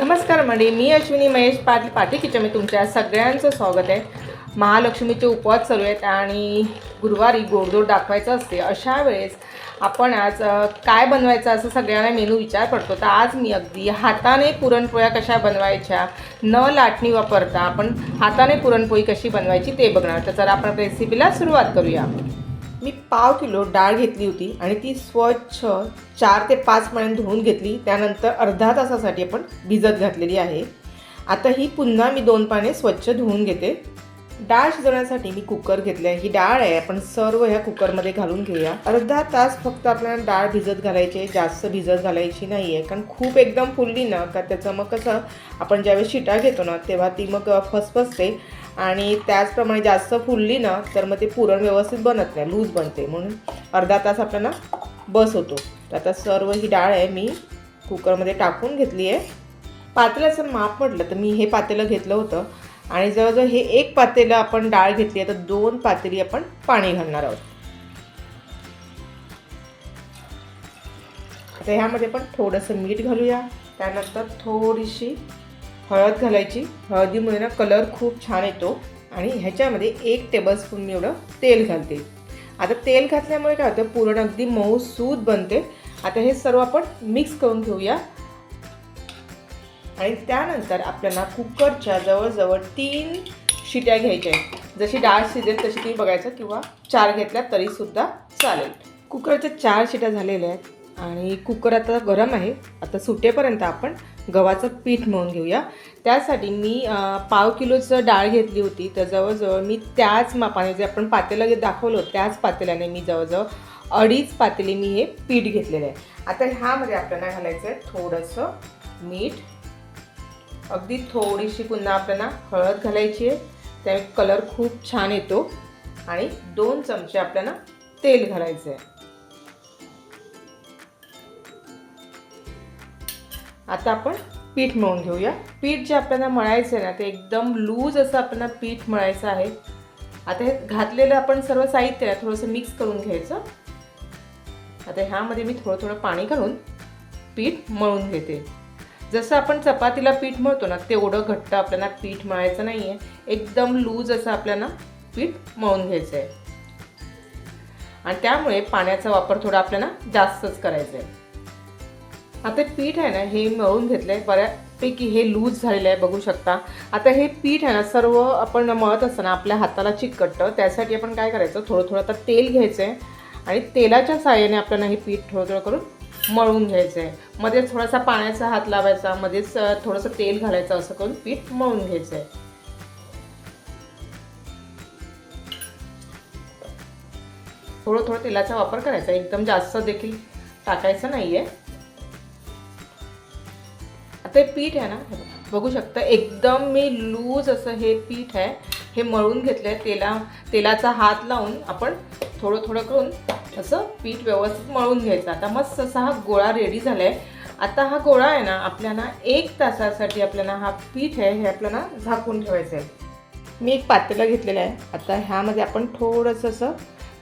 नमस्कार मंडळी मी अश्विनी महेश पाटील पाटील किचन मी तुमच्या सगळ्यांचं स्वागत आहे. महालक्ष्मीचे उपवास चालू आहेत आणि गुरुवारी गोडधोड दाखवायचं असते. अशा वेळेस आपण आज काय बनवायचं असं सगळ्यांना मेनू विचार पडतो. तर आज मी अगदी हाताने पुरणपोळ्या कशा बनवायच्या न लाटणी वापरता आपण हाताने पुरणपोळी कशी बनवायची ते बघणार. तर चला आपण रेसिपीला सुरुवात करूया. मी पाव किलो डाळ घेतली होती आणि ती स्वच्छ चार ते पाच पाण्याने धुवून घेतली. त्यानंतर अर्धा तासासाठी आपण भिजत घातलेली आहे. आता ही पुन्हा मी दोन पाने स्वच्छ धुवून घेते. डाळ शिजवण्यासाठी मी कुकर घेतले आहे. ही डाळ आहे. आपण सर्व ह्या कुकरमध्ये घालून घेऊया. अर्धा तास फक्त आपल्याला डाळ भिजत घालायची आहे. जास्त भिजत घालायची नाही आहे कारण खूप एकदम फुलली ना का त्याचं मग कसं आपण ज्यावेळेस शिटा घेतो ना तेव्हा ती मग फसफसते. आणि त्याचप्रमाणे जास्त फुलली ना तर मग ते पुरण व्यवस्थित बनत नाही लूज बनते. म्हणून अर्धा तास आपल्याला बस होतो. तर आता सर्व ही डाळ आहे मी कुकरमध्ये टाकून घेतली आहे. पातेल्याचं माप म्हटलं तर मी हे पातेलं घेतलं होतं. आणि जवळजवळ हे एक पातेलं आपण डाळ घेतली आहे तर दोन पातेली आपण पाणी घालणार आहोत. आता ह्यामध्ये पण थोडंसं मीठ घालूया. त्यानंतर थोडीशी हळद घालायची. हळदीमुळे ना कलर खूप छान येतो आणि ह्याच्यामध्ये एक टेबलस्पून मी एवढं तेल घालते. आता तेल घातल्यामुळे काय होतं पुरण अगदी मऊ सूत बनते. आता हे सर्व आपण मिक्स करून घेऊया. आणि त्यानंतर आपल्याला कुकरच्या जवळजवळ तीन शिट्या घ्यायच्या आहेत. जशी डाळ शिजेल तशी ती बघायचं किंवा चार घेतल्या तरीसुद्धा चालेल. कुकरच्या चार शिट्या झालेल्या आहेत. आणि कुकर आता गरम आहे. आता सुटेपर्यंत आपण गव्हाचं पीठ मळून घेऊया. त्यासाठी मी पाव किलोचं डाळ घेतली होती. तर जवळजवळ मी त्याच मापाने जे आपण पातेलं जे दाखवलं त्याच पातेल्याने मी जवळजवळ अडीच पातेली मी हे पीठ घेतलेलं आहे. आता ह्यामध्ये आपल्याला घालायचं आहे थोडंसं मीठ. अगदी थोडीशी पुन्हा आपल्याला हळद घालायची आहे. त्यामुळे कलर खूप छान येतो. आणि दोन चमचे आपल्याला तेल घालायचं आहे आता आपण पीठ मळून घेऊया. पीठ जे आपल्याला मळायचं आहे ना ते एकदम लूज असं आपल्याला पीठ मळायचं आहे. आता हे घातलेलं आपण सर्व साहित्य आहे थोडंसं मिक्स करून घ्यायचं. आता ह्यामध्ये मी थोडं थोडं पाणी घालून पीठ मळून घेते. जसं आपण चपातीला पीठ मळतो ना तेवढं घट्ट आपल्याला पीठ मळायचं नाही आहे एकदम लूज असं आपल्याला पीठ मळून घ्यायचं आहे आणि त्यामुळे पाण्याचा वापर थोडा आपल्याला जास्तच करायचा आहे आता पीठ आहे ना हे मळून घेतलं आहे बऱ्यापैकी हे लूज झालेलं आहे बघू शकता. आता हे पीठ आहे ना सर्व आपण मळत असताना आपल्या हाताला चिकटतं. त्यासाठी आपण काय करायचं थोडं थोडं आता तेल घ्यायचं आहे आणि तेलाच्या साह्याने आपल्याला हे पीठ थोडं थोडं करून मळून घ्यायचं आहे मध्येच थोडासा पाण्याचा हात लावायचा मध्येच थोडंसं तेल घालायचं असं करून पीठ मळून घ्यायचं आहे थोडं थोडं तेलाचा वापर करायचा. एकदम जास्त देखील टाकायचं नाही आहे आता हे पीठ आहे ना बघू शकता एकदम मी लूज असं हे पीठ आहे हे मळून घेतलं आहे तेला तेलाचा हात लावून आपण थोडं थोडं करून असं पीठ व्यवस्थित मळून घ्यायचं. आता मस्त असा हा गोळा रेडी झाला आहे आता हा गोळा आहे ना आपल्याला एक तासासाठी आपल्याला हा पीठ आहे हे आपल्याला झाकून ठेवायचं आहे. मी एक पातेलं घेतलेलं आहे. आता ह्यामध्ये आपण थोडंसं असं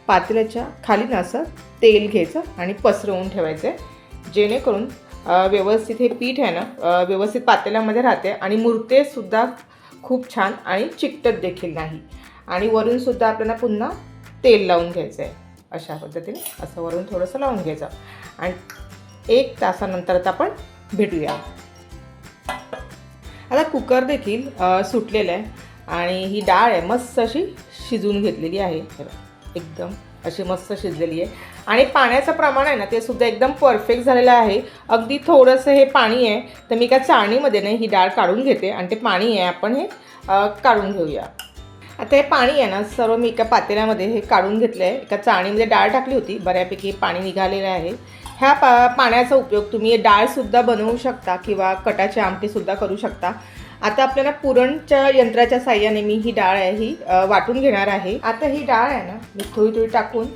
पातेल्याच्या खाली ना असं तेल घ्यायचं आणि पसरवून ठेवायचं आहे. जेणेकरून व्यवस्थित हे पीठ आहे ना व्यवस्थित पातेल्यामध्ये राहते आणि मुरतेसुद्धा खूप छान आणि चिकटत देखील नाही. आणि वरूनसुद्धा आपल्याला पुन्हा तेल लावून घ्यायचं आहे अशा पद्धतीने असं वरून थोडंसं लावून घ्यायचं. आणि एक तासानंतर आता आपण भेटूया. आता कुकर देखील सुटलेलं आहे आणि ही डाळ आहे मस्त अशी शिजवून घेतलेली आहे. एकदम अशी मस्त शिजलेली आहे. आणि पाण्याचं प्रमाण आहे ना ते सुद्धा एकदम परफेक्ट झालेलं आहे. अगदी थोडंसं हे पाणी आहे तर मी एका चाळणीमध्ये नाही ही डाळ काढून घेते आणि ते पाणी आहे आपण हे काढून घेऊया. आता हे पाणी आहे ना सर्व मी एका पातेल्यामध्ये हे काढून घेतलं आहे. एका चाळणीमध्ये डाळ टाकली होती बऱ्यापैकी पाणी निघालेलं आहे. ह्या पा पाण्याचा उपयोग तुम्ही डाळसुद्धा बनवू शकता किंवा कटाची आमटीसुद्धा करू शकता. आता आपल्याला पुरणच्या यंत्राच्या साह्याने मी ही डाळ आहे ही वाटून घेणार आहे. आता ही डाळ आहे ना मी थोडी थोडी टाकून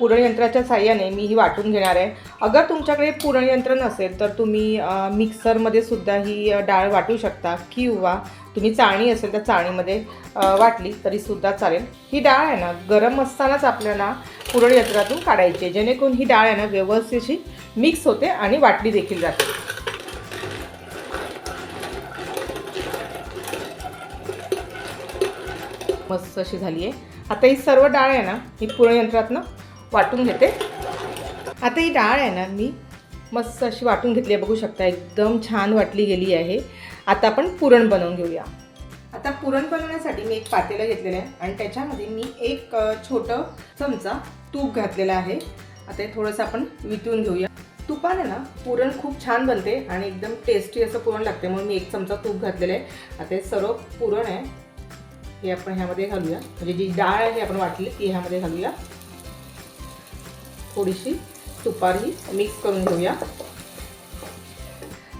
पुरणयंत्राच्या साह्याने मी ही वाटून घेणार आहे. अगर तुमच्याकडे पुरणयंत्र नसेल तर तुम्ही मिक्सरमध्ये सुद्धा ही डाळ वाटू शकता किंवा तुम्ही चाळणी असेल तर चाळणीमध्ये वाटली तरीसुद्धा चालेल. ही डाळ आहे ना गरम असतानाच आपल्याला पुरणयंत्रातून काढायची आहे. जेणेकरून ही डाळ आहे ना व्यवस्थितशी मिक्स होते आणि वाटली देखील जाते. मस्त अशी झाली आहे. आता ही सर्व डाळ आहे ना ही पुरणयंत्रातनं वाटून घेते. आता ही डाळ आहे ना मी मस्त अशी वाटून घेतली आहे. बघू शकता एकदम छान वाटली गेली आहे. आता आपण पुरण बनवून घेऊया. आता पुरण बनवण्यासाठी मी एक पातेलं घेतलेलं आहे आणि त्याच्यामध्ये मी एक छोटं चमचा तूप घातलेलं आहे. आता हे थोडंसं आपण वितळून घेऊया. तुपाने ना पुरण खूप छान बनते आणि एकदम टेस्टी असं पुरण लागते. म्हणून मी एक चमचा तूप घातलेलं आहे. आता हे सर्व पुरण आहे. हे आपण ह्यामध्ये घालूया. म्हणजे जी डाळ आहे आपण वाटली ती ह्यामध्ये घालूया. थोडीशी तुपारी मिक्स करून घेऊया.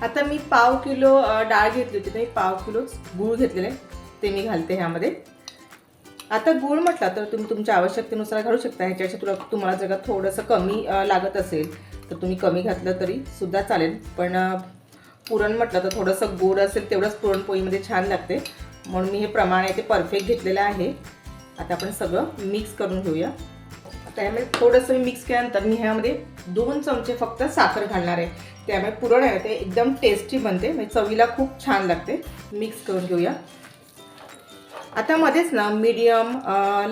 आता मी पाव किलो डाळ घेतली होती तर पाव किलोच गूळ घेतलेले ते मी घालते ह्यामध्ये. आता गूळ म्हटला तर तुम्ही तुमच्या आवश्यकतेनुसार घालू शकता. ह्याच्यापेक्षा तुला तुम्हाला जर का थोडंसं कमी लागत असेल तर तुम्ही कमी घातलं तरी सुद्धा चालेल. पण पुरण म्हटलं तर थोडंसं गोड असेल तेवढंच पुरणपोळीमध्ये छान लागते. म्हणून मी हे प्रमाण आहे ते परफेक्ट घेतलेलं आहे. आता आपण सगळं मिक्स करून घेऊया. आता थोडंसं मी मिक्स केल्यानंतर मी ह्यामध्ये दोन चमचे फक्त साखर घालणार आहे. त्यामुळे पुरण आहे ते एकदम टेस्टी बनते. म्हणजे चवीला खूप छान लागते. मिक्स करून घेऊया. आता मध्येच ना मीडियम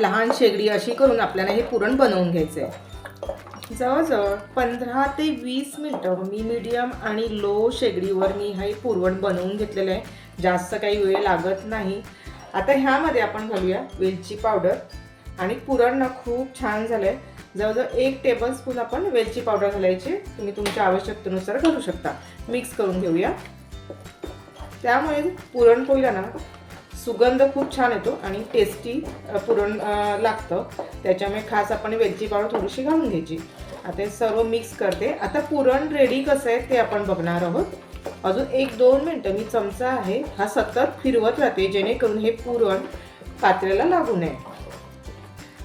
लहान शेगडी अशी करून आपल्याला हे पुरण बनवून घ्यायचं आहे जवळजवळ पंधरा ते वीस मिनटं मी मीडियम आणि लो शेगडीवर मी हे पुरवण बनवून घेतलेलं आहे. जास्त काही वेळ लागत नाही. आता ह्यामध्ये आपण घालूया वेलची पावडर. आणि पुरण ना खूप छान झालं आहे जवळजवळ एक टेबल स्पून आपण वेलची पावडर घालायची. तुम्ही तुमच्या आवश्यकतेनुसार घालू शकता. मिक्स करून घेऊया. त्यामुळे पुरणपोळीला ना सुगंध खूप छान येतो आणि टेस्टी पुरण लागतं. त्याच्यामुळे खास आपण वेलची पावडर थोडीशी घालून घ्यायची. आता हे सर्व मिक्स करते. आता पुरण रेडी कसं आहे ते आपण बघणार आहोत. अजून एक दोन मिनटं मी चमचा आहे. हा सतत फिरवत राहते जेणेकरून हे पुरण पात्र्याला लागू नये.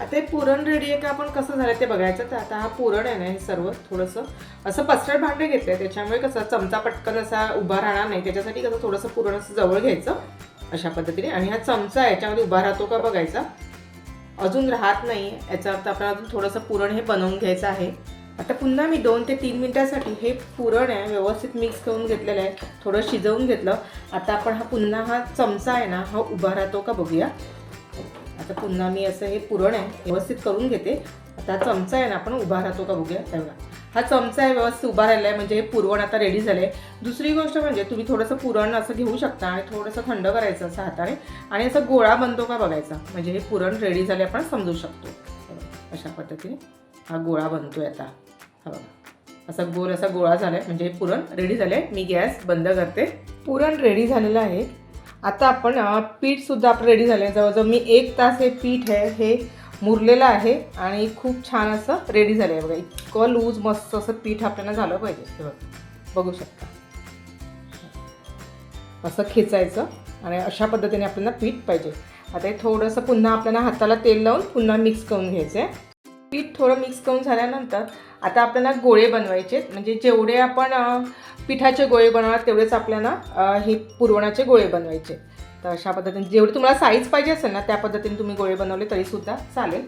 आता हे पुरण रेडी आहे का आपण कसं झालं ते बघायचं? तर आता हा पुरण आहे ना हे सर्व थोडंसं असं पसरट भांडे घेतलं आहे त्याच्यामुळे कसं चमचा पटकन असा उभा राहणार नाही. त्याच्यासाठी कसं थोडंसं पुरण असं जवळ घ्यायचं अशा पद्धतीने. आणि हा चमचा आहे याच्यामध्ये उभा राहतो का बघायचा. अजून राहत नाही. याचा अर्थ आपल्याला अजून थोडंसं पुरण हे बनवून घ्यायचं आहे. आता पुन्हा मी दोन ते तीन मिनटासाठी हे पुरण आहे व्यवस्थित मिक्स करून घेतलेलं आहे. थोडं शिजवून घेतलं. आता आपण हा पुन्हा हा चमचा आहे ना हा उभा राहतो का बघूया. आता पुन्हा मी असं हे पुरण आहे व्यवस्थित करून घेते. आता चमचा आहे ना आपण उभा राहतो का बघूया तेव्हा हा चमचा आहे व्यवस्थित उभा राहिला आहे म्हणजे हे पुरवण आता रेडी झालं आहे दुसरी गोष्ट म्हणजे तुम्ही थोडंसं पुरण असं घेऊ शकता आणि थोडंसं थंड करायचं असं हाताने आणि असं गोळा बनतो का बघायचा. म्हणजे हे पुरण रेडी झाले आपण समजू शकतो. अशा पद्धतीने हा गोळा बनतो आहे आता. हा बघा. असा गोल असा गोळा झाला आहे म्हणजे हे पुरण रेडी झालं आहे मी गॅस बंद करते. पुरण रेडी झालेलं आहे. आता आपण पीठसुद्धा आपलं रेडी झालं आहे जवळजवळ मी एक तास हे पीठ आहे हे मुरलेलं आहे आणि खूप छान असं रेडी झालं आहे बघा इतकं लूज मस्त असं पीठ आपल्याला झालं पाहिजे. हे बघा बघू शकता. असं खेचायचं आणि अशा पद्धतीने आपल्याला पीठ पाहिजे. आता हे थोडंसं पुन्हा आपल्याला हाताला तेल लावून पुन्हा मिक्स करून घ्यायचं आहे पीठ थोडं मिक्स करून झाल्यानंतर आता आपल्याला गोळे बनवायचे आहेत. म्हणजे जेवढे आपण पिठाचे गोळे बनवणार तेवढेच आपल्याला हे पुरवणाचे गोळे बनवायचे तर अशा पद्धतीने जेवढे तुम्हाला साईज पाहिजे असेल ना त्या पद्धतीने तुम्ही गोळे बनवले तरीसुद्धा चालेल.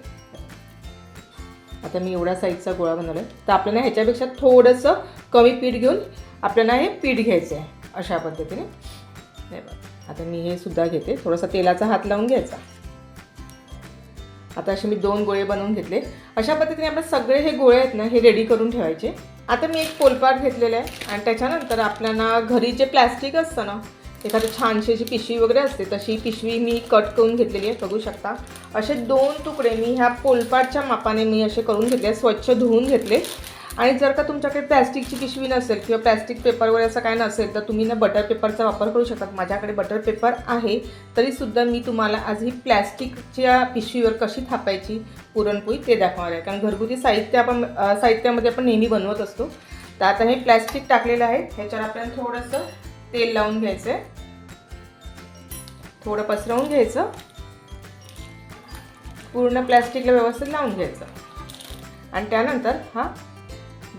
आता मी एवढ्या साईजचा गोळा बनवला आहे तर आपल्याला ह्याच्यापेक्षा थोडंसं कमी पीठ घेऊन आपल्याला हे पीठ घ्यायचं आहे अशा पद्धतीने. नाही बघा. आता मी हे सुद्धा घेते. थोडासा तेलाचा हात लावून घ्यायचा. आता असे मी दोन गोळे बनवून घेतले. अशा पद्धतीने आपण सगळे हे गोळे आहेत ना हे रेडी करून ठेवायचे. आता मी एक पोलपाट घेतलेलं आहे आणि त्याच्यानंतर आपल्याला घरी जे प्लॅस्टिक असतं ना एखादी छानशी अशी पिशवी वगैरे असते तशी पिशवी मी कट करून घेतलेली आहे बघू शकता. असे दोन तुकडे मी ह्या पोलपाटच्या मापाने मी असे करून घेतले स्वच्छ धुवून घेतले. आणि जर का तुमच्याकडे प्लॅस्टिकची पिशवी नसेल किंवा प्लॅस्टिक पेपर वगैरे असं काय नसेल तर तुम्ही ना बटर पेपरचा वापर करू शकता. माझ्याकडे बटर पेपर आहे तरीसुद्धा मी तुम्हाला आज ही प्लॅस्टिकच्या पिशवीवर कशी थापायची पुरणपोळी ते दाखवणार आहे. कारण घरगुती साहित्य आपण साहित्यामध्ये आपण नेहमी बनवत असतो. तर आता हे प्लॅस्टिक टाकलेलं आहे. ह्याच्यावर आपल्याला थोडंसं तेल लावून घ्यायचं आहे. थोडं पसरवून घ्यायचं. पूर्ण प्लॅस्टिकला व्यवस्थित लावून घ्यायचं. आणि त्यानंतर हा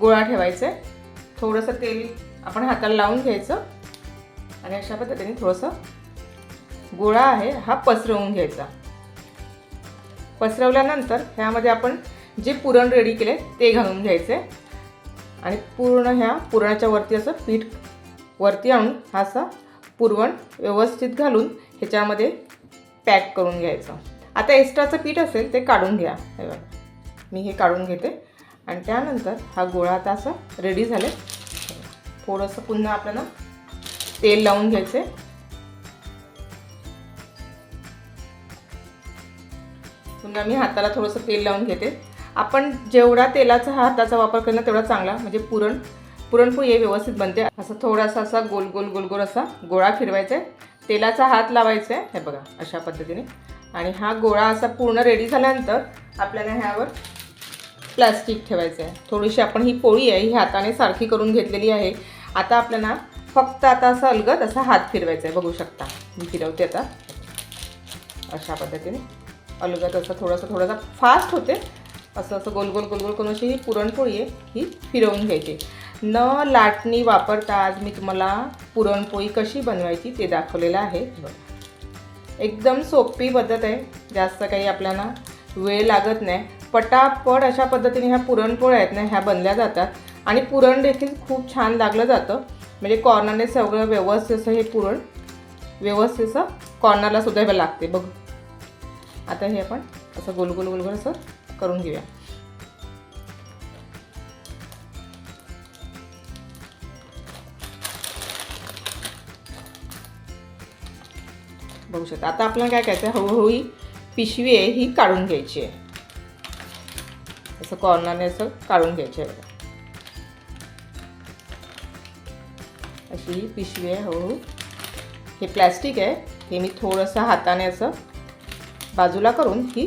गोळा ठेवायचा. आहे थोडंसं तेल आपण हाताला लावून घ्यायचं. आणि अशा पद्धतीने थोडंसं गोळा आहे हा पसरवून घ्यायचा. पसरवल्यानंतर ह्यामध्ये आपण जे पुरण रेडी केले ते घालून घ्यायचे. आणि पूर्ण ह्या पुरणाच्या वरती असं पीठ वरती आणून हा असा पुरवण व्यवस्थित घालून ह्याच्यामध्ये पॅक करून घ्यायचं. आता एक्स्ट्राचं पीठ असेल ते काढून घ्या. मी हे काढून घेते. आणि त्यानंतर हा गोळा आता असा रेडी झाले. थोडंसं पुन्हा आपल्याला तेल लावून घ्यायचे पुन्हा मी हाताला थोडंसं तेल लावून घेते. आपण जेवढा तेलाचा हा हाताचा वापर करणं तेवढा चांगला म्हणजे पुरण पुरणपोळी हे व्यवस्थित बनते. असं थोडासा असा गोल गोल गोल गोल असा गोळा फिरवायचा आहे तेलाचा हात लावायचा आहे हे बघा अशा पद्धतीने. आणि हा गोळा असा पूर्ण रेडी झाल्यानंतर आपल्याला ह्यावर प्लास्टिक ठेवायचं आहे. थोडीशी आपण ही पोळी आहे ही हाताने सारखी करून घेतलेली आहे. आता आपल्याला फक्त आता असं अलगत असा हात फिरवायचा आहे. बघू शकता. मी फिरवते आता. अशा पद्धतीने. अलगत असं थोडंसं थोडंसं फास्ट होते. असं असं गोल गोल गोल गोल करून अशी ही पुरणपोळी आहे ही फिरवून घ्यायची. न लाटणी वापरता आज मी तुम्हाला पुरणपोळी कशी बनवायची ते दाखवलेलं आहे. बघा. एकदम सोपी पद्धत आहे. जास्त काही आपल्याला वेळ लागत नाही. पटापट अशा पद्धतीने ह्या पुरणपोळ्या आहेत ना ह्या बनल्या जातात. आणि पुरण देखील खूप छान लागलं जातं. म्हणजे कॉर्नरने सगळं व्यवस्थित असं हे पुरण व्यवस्थित असं कॉर्नरला सुद्धा लागते. बघ. आता हे आपण असं गोल गोल गोल गोल असं करून घेऊया. बघू शकता. आता आपल्याला काय करायचं आहे हळूहळू ही पिशवी आहे ही काढून घ्यायची आहे. असं कॉर्नरने असं काढून घ्यायचे आहे बघा. अशी ही पिशवी आहे हळूहळू. हे प्लॅस्टिक आहे. हे मी थोडंसं हाताने असं बाजूला करून ही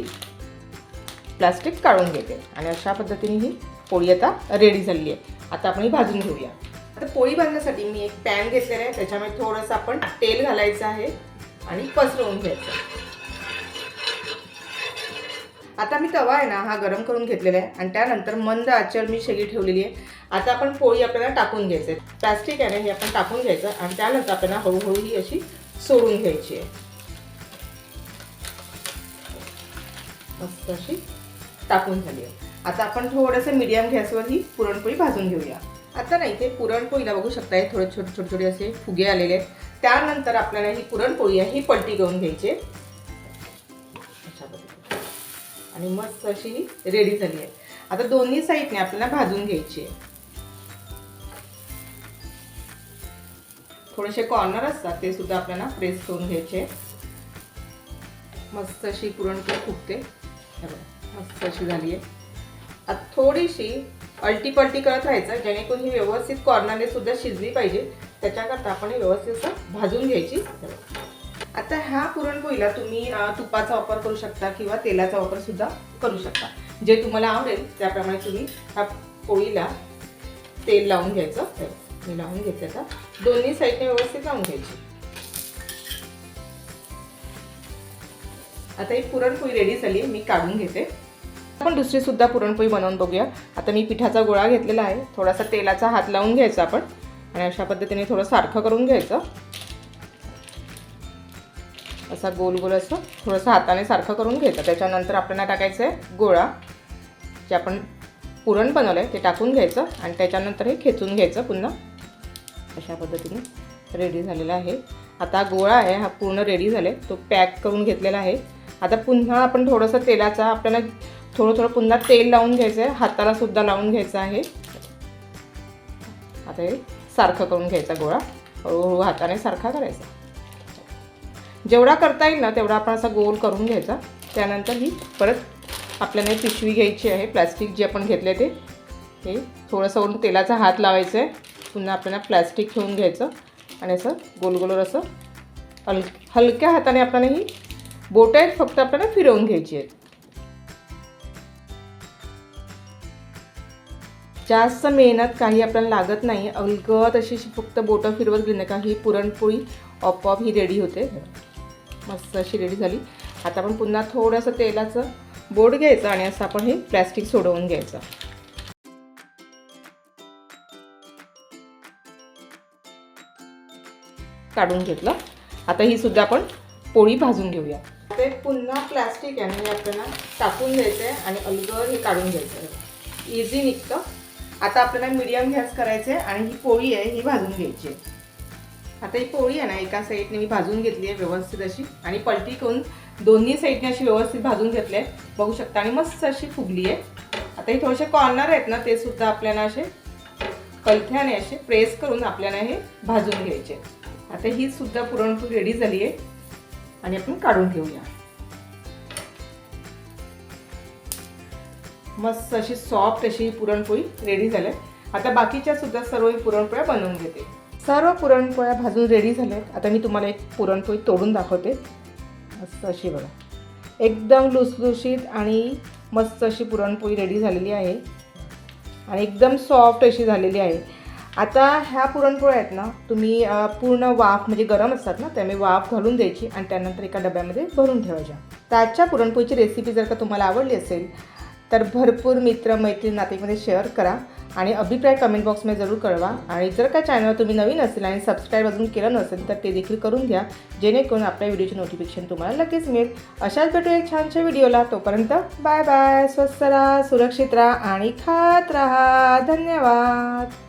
प्लॅस्टिक काढून घेते. आणि अशा पद्धतीने ही पोळी आता रेडी झालेली आहे. आता आपण ही भाजून घेऊया. आता पोळी बांधण्यासाठी मी एक पॅन घेतलेला आहे. त्याच्यामध्ये थोडंसं आपण तेल घालायचं आहे आणि पसरवून घ्यायचं आता मी तवा आहे ना हा गरम करून घेतलेला आहे आणि त्यानंतर मंद आचर मी शेगी ठेवलेली आहे. आता आपण पोळी आपल्याला टाकून घ्यायचं आहे. प्लास्टिक आहे ना हे आपण टाकून घ्यायचं आणि त्यानंतर आपल्याला हळूहळू ही अशी सोडून घ्यायची आहे. मस्त अशी टाकून झाली आहे. आता आपण थोडंसं मीडियम गॅसवर ही पुरणपोळी भाजून घेऊया. आता नाही ते पुरणपोळीला बघू शकताय थोडे छोटे छोटे छोटे असे फुगे आलेले आहेत. त्यानंतर आपल्याला ही पुरणपोळी आहे ही पलटी करून घ्यायची आहे. आणि मस्त अशी ही रेडी झाली आहे. आता दोन्ही साईडने आपल्याला भाजून घ्यायची आहे. थोडेसे कॉर्नर असतात ते सुद्धा आपल्याला प्रेस करून घ्यायचे मस्त अशी पुरणपोळी फुगते. मस्त अशी झाली आहे. आता थोडीशी अल्टी पलटी करत राहायचं जेणेकरून ही व्यवस्थित कॉर्नरने सुद्धा शिजली पाहिजे. त्याच्याकरता आपण हे व्यवस्थित असं भाजून घ्यायची. आता ह्या पुरणपोळीला तुम्ही तुपाचा वापर करू शकता किंवा तेलाचा वापर सुद्धा करू शकता. जे तुम्हाला आवडेल त्याप्रमाणे तुम्ही ह्या पोळीला तेल लावून घ्यायचं. मी लावून घेते आता. दोन्ही साईडने व्यवस्थित लावून घ्यायची. आता ही पुरणपोळी रेडी झाली मी काढून घेते. आपण दुसरी सुद्धा पुरणपोळी बनवून बघूया. आता मी पिठाचा गोळा घेतलेला आहे. थोडासा तेलाचा हात लावून घ्यायचा आपण. आणि अशा पद्धतीने थोडं सारखं करून घ्यायचं. असा गोल गोल असं थोडंसं हाताने सारखं करून घ्यायचं. त्याच्यानंतर आपल्याला टाकायचं आहे गोळा जे आपण पुरण बनवलं आहे ते टाकून घ्यायचं आणि त्याच्यानंतर हे खेचून घ्यायचं पुन्हा. अशा पद्धतीने रेडी झालेला आहे. आता गोळा आहे हा पूर्ण रेडी झाले तो पॅक करून घेतलेला आहे. आता पुन्हा आपण थोडंसं तेलाचा आपल्याला थोडं थोडं पुन्हा तेल लावून घ्यायचं आहे. हातालासुद्धा लावून घ्यायचं आहे. आता हे सारखं करून घ्यायचा गोळा. हळूहळू हाताने सारखा करायचा. जेवढा करता येईल ना तेवढा आपण असा गोल करून घ्यायचा. त्यानंतर ही परत आपल्याला पिशवी घ्यायची आहे प्लॅस्टिक जे आपण घेतले ते. हे थोडंसं वरून तेलाचा हात लावायचा आहे पुन्हा आपल्याला प्लॅस्टिक ठेवून घ्यायचं. आणि असं गोल गोलवर असं हल हलक्या हाताने आपल्याला ही बोटं आहेत फक्त आपल्याला फिरवून घ्यायची आहेत. जास्त मेहनत काही आपल्याला लागत नाही. अलगत अशी फक्त बोटं फिरवत गेली का ही पुरणपोळी आपोआप ही रेडी होते. मस्त अशी रेडी झाली. आता आपण पुन्हा थोडंसं तेलाचं बोट घ्यायचं आणि असं आपण हे प्लॅस्टिक सोडवून घ्यायचं. काढून घेतलं. आता ही सुद्धा आपण पोळी भाजून घेऊया. ते पुन्हा प्लॅस्टिक आहे हे आपल्याला टाकून द्यायचं आहे आणि अलगर हे काढून घ्यायचं आहे. इझी निघतं. आता आपल्याला मीडियम गॅस करायचं आहे आणि ही पोळी आहे ही भाजून घ्यायची आहे. आता ही पोळी आहे ना एका साईडने मी भाजून घेतली आहे व्यवस्थित अशी आणि पलटी करून दोन्ही साईडने अशी व्यवस्थित भाजून घेतली आहे. बघू शकता आणि मस्त अशी फुगली आहे. आता हे थोडेसे कॉर्नर आहेत ना ते सुद्धा आपल्याला असे कलथ्याने असे प्रेस करून आपल्याला हे भाजून घ्यायचे आता ही सुद्धा पुरणपोळी रेडी झाली आहे आणि आपण काढून घेऊया. मस्त अशी सॉफ्ट अशी पुरणपोळी रेडी झाली आता बाकीच्या सुद्धा सर्व पुरणपोळ्या बनवून घेते. सर्व पुरणपोळ्या भाजून रेडी झाल्यात. आता मी तुम्हाला एक पुरणपोळी तोडून दाखवते. मस्त अशी बघा. एकदम लुसलुशीत आणि मस्त अशी पुरणपोळी रेडी झालेली आहे. आणि एकदम सॉफ्ट अशी झालेली आहे. आता ह्या पुरणपोळ्या आहेत ना तुम्ही पूर्ण वाफ म्हणजे गरम असतात ना त्यामुळे वाफ घालून द्यायची आणि त्यानंतर एका डब्यामध्ये भरून ठेवायच्या. त्याच्या पुरणपोळीची रेसिपी जर का तुम्हाला आवडली असेल तर भरपूर मित्र मैत्रीण नातेमध्ये शेअर करा आणि अभिप्राय कमेंट बॉक्समध्ये जरूर कळवा. आणि जर का चॅनल तुम्ही नवीन असेल आणि सबस्क्राईब अजून केलं नसेल तर ते देखील करून घ्या. जेणेकरून आपल्या व्हिडिओचे नोटिफिकेशन तुम्हाला लगेच मिळेल. अशाच भेटू एक छानशा व्हिडिओला तोपर्यंत बाय बाय स्वस्त राहा सुरक्षित राहा आणि खात राहा. धन्यवाद.